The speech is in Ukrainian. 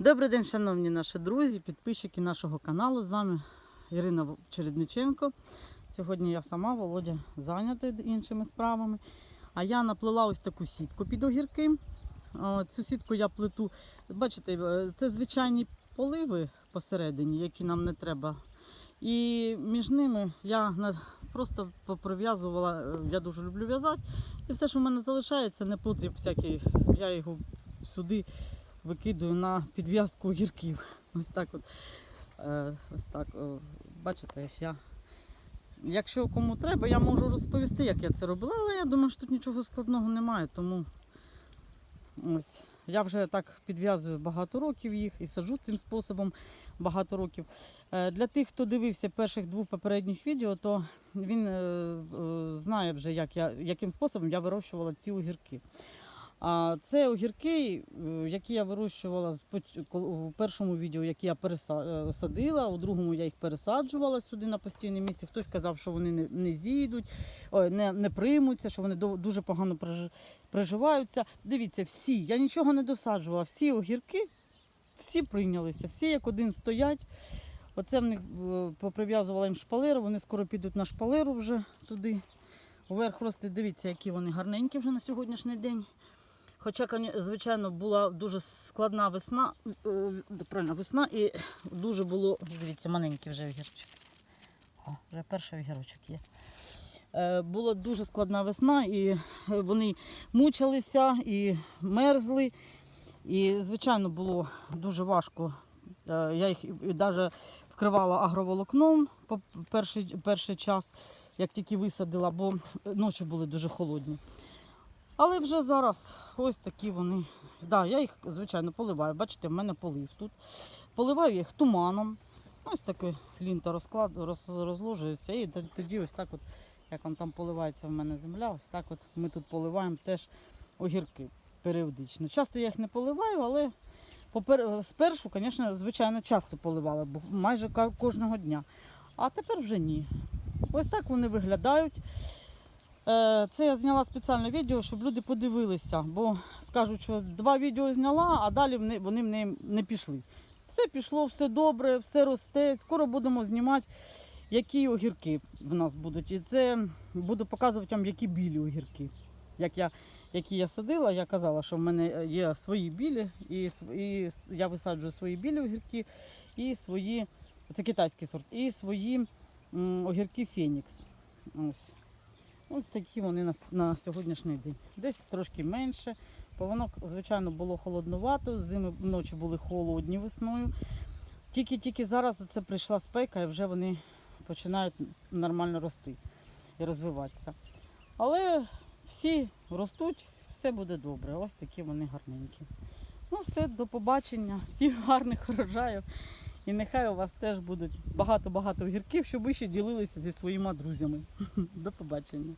Добрий день, шановні наші друзі, підписчики нашого каналу. З вами Ірина Чередниченко. Сьогодні я сама, Володя зайнятий іншими справами. А я наплела ось таку сітку під огірки. Цю сітку я плету. Бачите, е, це звичайні поливи посередині, які нам не треба. І між ними я просто поприв'язувала, е, я дуже люблю в'язати. І все, що в мене залишається, не потріб всякий, я його сюди викидую на підв'язку огірків. Ось так от. Е, ось так. Бачите, я. Якщо кому треба, я можу розповісти, як я це робила, але я думаю, що тут нічого складного немає, тому ось. Я вже так підв'язую багато років їх і саджу цим способом багато років. Е, Для тих, хто дивився перших двох попередніх відео, то він е, знає вже, як я, яким способом я вирощувала ці огірки. А це огірки, е, які я вирощувала кол- першому відео, які я пересадила, у другому я їх пересаджувала сюди на постійне місце. Хтось казав, що вони не, не зійдуть, не, не приймуться, що вони дуже погано приживаються. Дивіться, всі, я нічого не досаджувала, всі огірки, всі прийнялися, всі як один стоять. Оце в них е, поприв'язувала їм шпалеру, вони скоро підуть на шпалеру вже туди. Вверх рости, дивіться, які вони гарненькі вже на сьогоднішній день. Хоча, звичайно, була дуже складна весна, е, правильно, весна і дуже було, дивіться, маленький вже огірочок. О, вже перший огірочок є. Е, Була дуже складна весна, і е, вони мучилися і мерзли. І, звичайно, було дуже важко. Е, Я їх навіть вкривала агроволокном перший, перший час, як тільки висадила, бо ночі були дуже холодні. Але вже зараз ось такі вони. Да, я їх, звичайно, поливаю. Бачите, в мене полив тут. Поливаю їх туманом. Ось таке лінта розклад, роз, розложується. І тоді ось так, от, як он там поливається в мене земля, ось так от ми тут поливаємо теж огірки періодично. Часто я їх не поливаю, але попер... спершу, звісно, звичайно, часто поливала, бо майже кожного дня. А тепер вже ні. Ось так вони виглядають. Е, Це я зняла спеціальне відео, щоб люди подивилися, бо скажуть, що два відео зняла, а далі вони, в не пішли. Все пішло, все добре, все росте. Скоро будемо знімати, які огірки в нас будуть. І це буду показувати вам, які білі огірки. Як я, які я садила, я казала, що в мене є свої білі, і, і я висаджую свої білі огірки і свої, це китайський сорт, і свої м, огірки Фенікс. Ось. Ось такі вони на, на сьогоднішній день. Десь трошки менше, бо воно, звичайно, було холоднувато, зими ночі були холодні весною. Тільки-тільки зараз це прийшла спека і вже вони починають нормально рости і розвиватися. Але всі ростуть, все буде добре. Ось такі вони гарненькі. Ну, все, до побачення, всіх гарних урожаїв. І нехай у вас теж будуть багато-багато гірків, щоб ви ще ділилися зі своїми друзями. До побачення.